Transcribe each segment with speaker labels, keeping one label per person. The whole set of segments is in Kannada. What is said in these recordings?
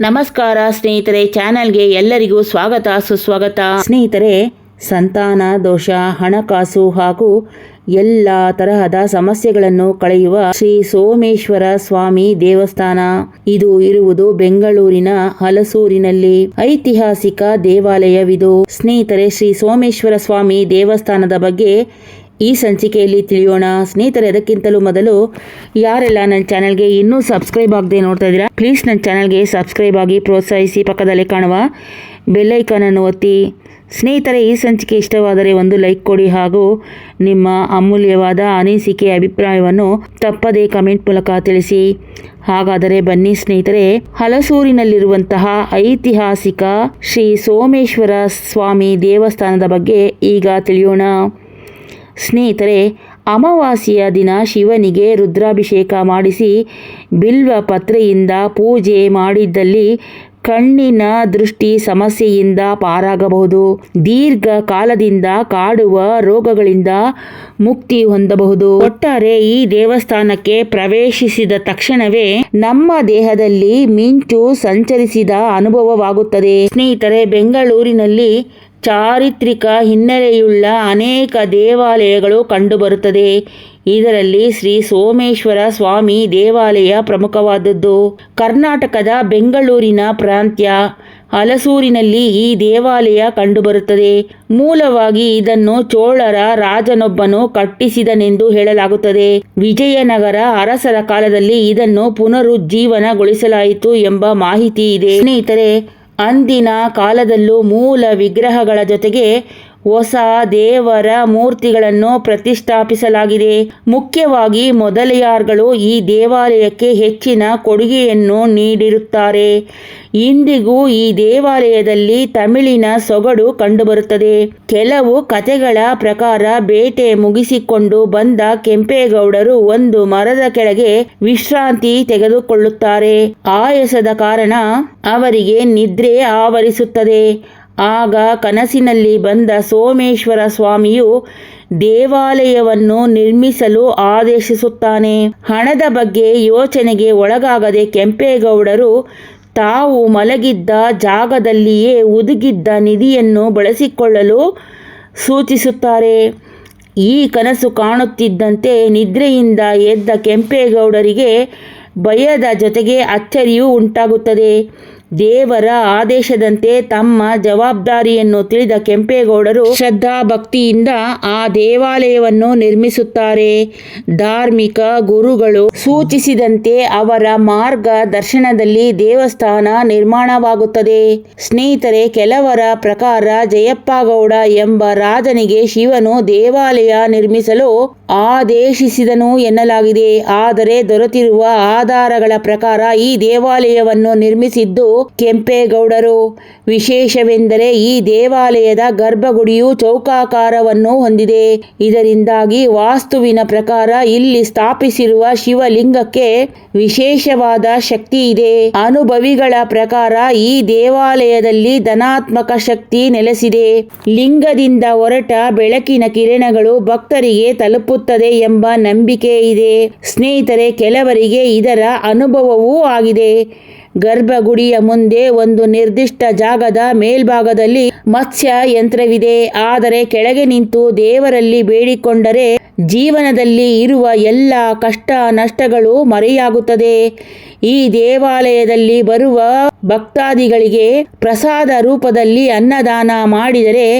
Speaker 1: ನಮಸ್ಕಾರ ಸ್ನೇಹಿತರೆ ಚಾನೆಲ್ಗೆ ಎಲ್ಲರಿಗೂ ಸ್ವಾಗತ, ಸುಸ್ವಾಗತ. ಸ್ನೇಹಿತರೆ, ಸಂತಾನ, ದೋಷ, ಹಣಕಾಸು ಹಾಗೂ ಎಲ್ಲ ತರಹದ ಸಮಸ್ಯೆಗಳನ್ನು ಕಳೆಯುವ ಶ್ರೀ ಸೋಮೇಶ್ವರ ಸ್ವಾಮಿ ದೇವಸ್ಥಾನ. ಇದು ಇರುವುದು ಬೆಂಗಳೂರಿನ ಹಲಸೂರಿನಲ್ಲಿ ಐತಿಹಾಸಿಕ ದೇವಾಲಯವಿದು. ಸ್ನೇಹಿತರೆ, ಶ್ರೀ ಸೋಮೇಶ್ವರ ಸ್ವಾಮಿ ದೇವಸ್ಥಾನದ ಬಗ್ಗೆ ಈ ಸಂಚಿಕೆಯಲ್ಲಿ ತಿಳಿಯೋಣ. ಸ್ನೇಹಿತರೆ, ಅದಕ್ಕಿಂತಲೂ ಮೊದಲು ಯಾರೆಲ್ಲ ನನ್ನ ಚಾನಲ್ಗೆ ಇನ್ನೂ ಸಬ್ಸ್ಕ್ರೈಬ್ ಆಗದೆ ನೋಡ್ತಾ ಇದ್ದೀರಾ, ಪ್ಲೀಸ್ ನನ್ನ ಚಾನಲ್ಗೆ ಸಬ್ಸ್ಕ್ರೈಬ್ ಆಗಿ ಪ್ರೋತ್ಸಾಹಿಸಿ ಪಕ್ಕದಲ್ಲಿ ಕಾಣುವ ಬೆಲ್ಲೈಕನನ್ನು ಒತ್ತಿ. ಸ್ನೇಹಿತರೆ, ಈ ಸಂಚಿಕೆ ಇಷ್ಟವಾದರೆ ಒಂದು ಲೈಕ್ ಕೊಡಿ ಹಾಗೂ ನಿಮ್ಮ ಅಮೂಲ್ಯವಾದ ಅನಿಸಿಕೆ ಅಭಿಪ್ರಾಯವನ್ನು ತಪ್ಪದೇ ಕಮೆಂಟ್ ಮೂಲಕ ತಿಳಿಸಿ. ಹಾಗಾದರೆ ಬನ್ನಿ ಸ್ನೇಹಿತರೆ, ಹಲಸೂರಿನಲ್ಲಿರುವಂತಹ ಐತಿಹಾಸಿಕ ಶ್ರೀ ಸೋಮೇಶ್ವರ ಸ್ವಾಮಿ ದೇವಸ್ಥಾನದ ಬಗ್ಗೆ ಈಗ ತಿಳಿಯೋಣ. ಸ್ನೇಹಿತರೆ, ಅಮಾವಾಸ್ಯೆಯ ದಿನ ಶಿವನಿಗೆ ರುದ್ರಾಭಿಷೇಕ ಮಾಡಿಸಿ ಬಿಲ್ವ ಪತ್ರೆಯಿಂದ ಪೂಜೆ ಮಾಡಿದ್ದಲ್ಲಿ ಕಣ್ಣಿನ ದೃಷ್ಟಿ ಸಮಸ್ಯೆಯಿಂದ ಪಾರಾಗಬಹುದು. ದೀರ್ಘ ಕಾಲದಿಂದ ಕಾಡುವ ರೋಗಗಳಿಂದ ಮುಕ್ತಿ ಹೊಂದಬಹುದು. ಒಟ್ಟಾರೆ ಈ ದೇವಸ್ಥಾನಕ್ಕೆ ಪ್ರವೇಶಿಸಿದ ತಕ್ಷಣವೇ ನಮ್ಮ ದೇಹದಲ್ಲಿ ಮಿಂಚು ಸಂಚರಿಸಿದ ಅನುಭವವಾಗುತ್ತದೆ. ಸ್ನೇಹಿತರೆ, ಬೆಂಗಳೂರಿನಲ್ಲಿ ಚಾರಿತ್ರಿಕ ಹಿನ್ನೆಲೆಯುಳ್ಳ ಅನೇಕ ದೇವಾಲಯಗಳು ಕಂಡುಬರುತ್ತದೆ. ಇದರಲ್ಲಿ ಶ್ರೀ ಸೋಮೇಶ್ವರ ಸ್ವಾಮಿ ದೇವಾಲಯ ಪ್ರಮುಖವಾದದ್ದು. ಕರ್ನಾಟಕದ ಬೆಂಗಳೂರಿನ ಪ್ರಾಂತ್ಯ. ಹಲಸೂರಿನಲ್ಲಿ ಈ ದೇವಾಲಯ ಕಂಡುಬರುತ್ತದೆ. ಮೂಲವಾಗಿ ಇದನ್ನು ಚೋಳರ ರಾಜನೊಬ್ಬನು ಕಟ್ಟಿಸಿದನೆಂದು ಹೇಳಲಾಗುತ್ತದೆ. ವಿಜಯನಗರ ಅರಸರ ಕಾಲದಲ್ಲಿ ಇದನ್ನು ಪುನರುಜ್ಜೀವನಗೊಳಿಸಲಾಯಿತು ಎಂಬ ಮಾಹಿತಿ ಇದೆ. ಸ್ನೇಹಿತರೆ ಅಂದಿನ ಕಾಲದಲ್ಲೂ ಮೂಲ ವಿಗ್ರಹಗಳ ಜೊತೆಗೆ ಹೊಸ ದೇವರ ಮೂರ್ತಿಗಳನ್ನು ಪ್ರತಿಷ್ಠಾಪಿಸಲಾಗಿದೆ. ಮುಖ್ಯವಾಗಿ ಮೊದಲಿಯಾರ್ಗಳು ಈ ದೇವಾಲಯಕ್ಕೆ ಹೆಚ್ಚಿನ ಕೊಡುಗೆಯನ್ನು ನೀಡಿರುತ್ತಾರೆ. ಇಂದಿಗೂ ಈ ದೇವಾಲಯದಲ್ಲಿ ತಮಿಳಿನ ಸೊಗಡು ಕಂಡುಬರುತ್ತದೆ. ಕೆಲವು ಕಥೆಗಳ ಪ್ರಕಾರ ಬೇಟೆ ಮುಗಿಸಿಕೊಂಡು ಬಂದ ಕೆಂಪೇಗೌಡರು ಒಂದು ಮರದ ಕೆಳಗೆ ವಿಶ್ರಾಂತಿ ತೆಗೆದುಕೊಳ್ಳುತ್ತಾರೆ. ಆಯಾಸದ ಕಾರಣ ಅವರಿಗೆ ನಿದ್ರೆ ಆವರಿಸುತ್ತದೆ. ಆಗ ಕನಸಿನಲ್ಲಿ ಬಂದ ಸೋಮೇಶ್ವರ ಸ್ವಾಮಿಯು ದೇವಾಲಯವನ್ನು ನಿರ್ಮಿಸಲು ಆದೇಶಿಸುತ್ತಾನೆ. ಹಣದ ಬಗ್ಗೆ ಯೋಚನೆಗೆ ಒಳಗಾಗದೆ ಕೆಂಪೇಗೌಡರು ತಾವು ಮಲಗಿದ್ದ ಜಾಗದಲ್ಲಿಯೇ ಉದುಗಿದ್ದ ನಿಧಿಯನ್ನು ಬಳಸಿಕೊಳ್ಳಲು ಸೂಚಿಸುತ್ತಾರೆ. ಈ ಕನಸು ಕಾಣುತ್ತಿದ್ದಂತೆ ನಿದ್ರೆಯಿಂದ ಎದ್ದ ಕೆಂಪೇಗೌಡರಿಗೆ ಭಯದ ಜೊತೆಗೆ ಅಚ್ಚರಿಯೂ ಉಂಟಾಗುತ್ತದೆ. ದೇವರ ಆದೇಶದಂತೆ ತಮ್ಮ ಜವಾಬ್ದಾರಿಯನ್ನು ತಿಳಿದ ಕೆಂಪೇಗೌಡರು ಶ್ರದ್ಧಾ ಭಕ್ತಿಯಿಂದ ಆ ದೇವಾಲಯವನ್ನು ನಿರ್ಮಿಸುತ್ತಾರೆ. ಧಾರ್ಮಿಕ ಗುರುಗಳು ಸೂಚಿಸಿದಂತೆ ಅವರ ಮಾರ್ಗ ದರ್ಶನದಲ್ಲಿ ದೇವಸ್ಥಾನ ನಿರ್ಮಾಣವಾಗುತ್ತದೆ. ಸ್ನೇಹಿತರೆ, ಕೆಲವರ ಪ್ರಕಾರ ಜಯಪ್ಪಗೌಡ ಎಂಬ ರಾಜನಿಗೆ ಶಿವನು ದೇವಾಲಯ ನಿರ್ಮಿಸಲು ಆದೇಶಿಸಿದನು ಎನ್ನಲಾಗಿದೆ. ಆದರೆ ದೊರೆತಿರುವ ಆಧಾರಗಳ ಪ್ರಕಾರ ಈ ದೇವಾಲಯವನ್ನು ನಿರ್ಮಿಸಿದ್ದು ಕೆಂಪೇಗೌಡರು. ವಿಶೇಷವೆಂದರೆ ಈ ದೇವಾಲಯದ ಗರ್ಭಗುಡಿಯು ಚೌಕಾಕಾರವನ್ನು ಹೊಂದಿದೆ. ಇದರಿಂದಾಗಿ ವಾಸ್ತುವಿನ ಪ್ರಕಾರ ಇಲ್ಲಿ ಸ್ಥಾಪಿಸಿರುವ ಶಿವಲಿಂಗಕ್ಕೆ ವಿಶೇಷವಾದ ಶಕ್ತಿ ಇದೆ. ಅನುಭವಿಗಳ ಪ್ರಕಾರ ಈ ದೇವಾಲಯದಲ್ಲಿ ಧನಾತ್ಮಕ ಶಕ್ತಿ ನೆಲೆಸಿದೆ. ಲಿಂಗದಿಂದ ಹೊರಟ ಬೆಳಕಿನ ಕಿರಣಗಳು ಭಕ್ತರಿಗೆ ತಲುಪುತ್ತದೆ ಎಂಬ ನಂಬಿಕೆ ಇದೆ. ಸ್ನೇಹಿತರೆ, ಕೆಲವರಿಗೆ ಇದರ ಅನುಭವವೂ ಆಗಿದೆ. ಗರ್ಭಗುಡಿಯ ಮುಂದೆ ಒಂದು ನಿರ್ದಿಷ್ಟ ಜಾಗದ ಮೇಲ್ಭಾಗದಲ್ಲಿ ಮತ್ಸ್ಯ ಯಂತ್ರವಿದೆ ಆದರೆ ಕೆಳಗೆ ನಿಂತು ದೇವರಲ್ಲಿ ಬೇಡಿಕೊಂಡರೆ ಜೀವನದಲ್ಲಿ ಇರುವ ಎಲ್ಲ ಕಷ್ಟ ನಷ್ಟಗಳು ಮರೆಯಾಗುತ್ತದೆ. ಈ ದೇವಾಲಯದಲ್ಲಿ ಬರುವ ಭಕ್ತಾದಿಗಳಿಗೆ ಪ್ರಸಾದ ರೂಪದಲ್ಲಿ ಅನ್ನದಾನ ಮಾಡಿದರೆ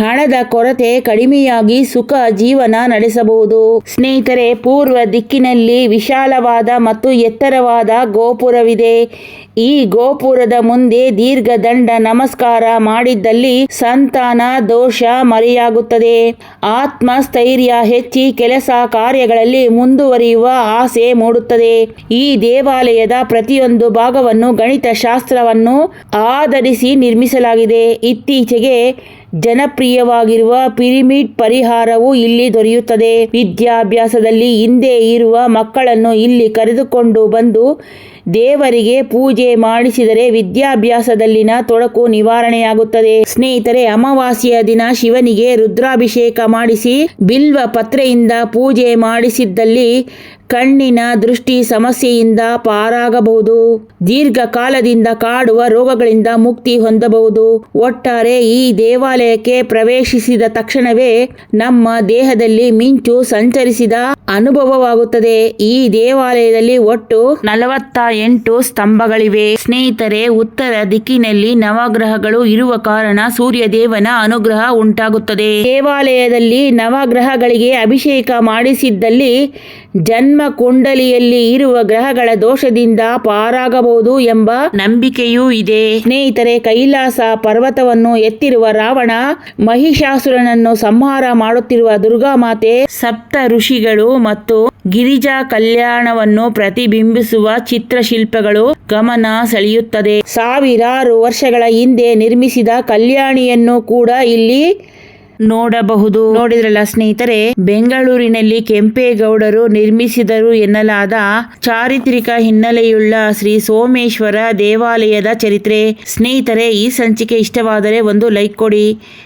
Speaker 1: ಹಣದ ಕೊರತೆ ಕಡಿಮೆಯಾಗಿ ಸುಖ ಜೀವನ ನಡೆಸಬಹುದು. ಸ್ನೇಹಿತರೆ, ಪೂರ್ವ ದಿಕ್ಕಿನಲ್ಲಿ ವಿಶಾಲವಾದ ಮತ್ತು ಎತ್ತರವಾದ ಗೋಪುರವಿದೆ. ಈ ಗೋಪುರದ ಮುಂದೆ ದೀರ್ಘ ದಂಡ ನಮಸ್ಕಾರ ಮಾಡಿದ್ದಲ್ಲಿ ಸಂತಾನ ದೋಷ ಮರೆಯಾಗುತ್ತದೆ. ಆತ್ಮಸ್ಥೈರ್ಯ ಹೆಚ್ಚಿ ಕೆಲಸ ಕಾರ್ಯಗಳಲ್ಲಿ ಮುಂದುವರಿಯುವ ಆಸೆ ಮೂಡುತ್ತದೆ. ಈ ದೇವಾಲಯದ ಪ್ರತಿಯೊಂದು ಭಾಗವನ್ನು ಗಣಿತ ಶಾಸ್ತ್ರವನ್ನು ಆಧರಿಸಿ ನಿರ್ಮಿಸಲಾಗಿದೆ. ಇತ್ತೀಚೆಗೆ ಜನಪ್ರಿಯವಾಗಿರುವ ಪಿರಿಮಿಡ್ ಪರಿಹಾರವು ಇಲ್ಲಿ ದೊರೆಯುತ್ತದೆ. ವಿದ್ಯಾಭ್ಯಾಸದಲ್ಲಿ ಹಿಂದೆ ಇರುವ ಮಕ್ಕಳನ್ನು ಇಲ್ಲಿ ಕರೆದುಕೊಂಡು ಬಂದು ದೇವರಿಗೆ ಪೂಜೆ ಮಾಡಿಸಿದರೆ ವಿದ್ಯಾಭ್ಯಾಸದಲ್ಲಿನ ತೊಡಕು ನಿವಾರಣೆಯಾಗುತ್ತದೆ. ಸ್ನೇಹಿತರೆ, ಅಮಾವಾಸ್ಯೆಯ ದಿನ ಶಿವನಿಗೆ ರುದ್ರಾಭಿಷೇಕ ಮಾಡಿಸಿ ಬಿಲ್ವ ಪತ್ರೆಯಿಂದ ಪೂಜೆ ಮಾಡಿಸಿದ್ದಲ್ಲಿ ಕಣ್ಣಿನ ದೃಷ್ಟಿ ಸಮಸ್ಯೆಯಿಂದ ಪಾರಾಗಬಹುದು. ದೀರ್ಘಕಾಲದಿಂದ ಕಾಡುವ ರೋಗಗಳಿಂದ ಮುಕ್ತಿ ಹೊಂದಬಹುದು. ಒಟ್ಟಾರೆ ಈ ದೇವಾಲಯಕ್ಕೆ ಪ್ರವೇಶಿಸಿದ ತಕ್ಷಣವೇ ನಮ್ಮ ದೇಹದಲ್ಲಿ ಮಿಂಚು ಸಂಚರಿಸಿದ ಅನುಭವವಾಗುತ್ತದೆ. ಈ ದೇವಾಲಯದಲ್ಲಿ ಒಟ್ಟು ನಲವತ್ತ ಎಂಟು ಸ್ತಂಭಗಳಿವೆ. ಸ್ನೇಹಿತರೆ, ಉತ್ತರ ದಿಕ್ಕಿನಲ್ಲಿ ನವಗ್ರಹಗಳು ಇರುವ ಕಾರಣ ಸೂರ್ಯ ದೇವನ ಅನುಗ್ರಹ ಉಂಟಾಗುತ್ತದೆ. ದೇವಾಲಯದಲ್ಲಿ ನವಗ್ರಹಗಳಿಗೆ ಅಭಿಷೇಕ ಮಾಡಿಸಿದ್ದಲ್ಲಿ ಜನ್ಮ ಕುಂಡಲಿಯಲ್ಲಿ ಇರುವ ಗ್ರಹಗಳ ದೋಷದಿಂದ ಪಾರಾಗಬಹುದು ಎಂಬ ನಂಬಿಕೆಯೂ ಇದೆ. ಸ್ನೇಹಿತರೆ, ಕೈಲಾಸ ಪರ್ವತವನ್ನು ಎತ್ತಿರುವ ರಾವಣ ಮಹಿಷಾಸುರನನ್ನು ಸಂಹಾರ ಮಾಡುತ್ತಿರುವ ದುರ್ಗಾಮಾತೆ ಸಪ್ತ ಋಷಿಗಳು ಮತ್ತು ಗಿರಿಜಾ ಕಲ್ಯಾಣವನ್ನು ಪ್ರತಿಬಿಂಬಿಸುವ ಚಿತ್ರಶಿಲ್ಪಗಳು ಗಮನ ಸೆಳೆಯುತ್ತದೆ. ಸಾವಿರಾರು ವರ್ಷಗಳ ಹಿಂದೆ ನಿರ್ಮಿಸಿದ ಕಲ್ಯಾಣಿಯನ್ನು ಕೂಡ ಇಲ್ಲಿ ನೋಡಬಹುದು. ನೋಡಿದ್ರಲ್ಲ ಸ್ನೇಹಿತರೆ, ಬೆಂಗಳೂರಿನಲ್ಲಿ ಕೆಂಪೇಗೌಡರು ನಿರ್ಮಿಸಿದರು ಎನ್ನಲಾದ ಚಾರಿತ್ರಿಕ ಹಿನ್ನೆಲೆಯುಳ್ಳ ಶ್ರೀ ಸೋಮೇಶ್ವರ ದೇವಾಲಯದ ಚರಿತ್ರೆ. ಸ್ನೇಹಿತರೆ, ಈ ಸಂಚಿಕೆ ಇಷ್ಟವಾದರೆ ಒಂದು ಲೈಕ್ ಕೊಡಿ.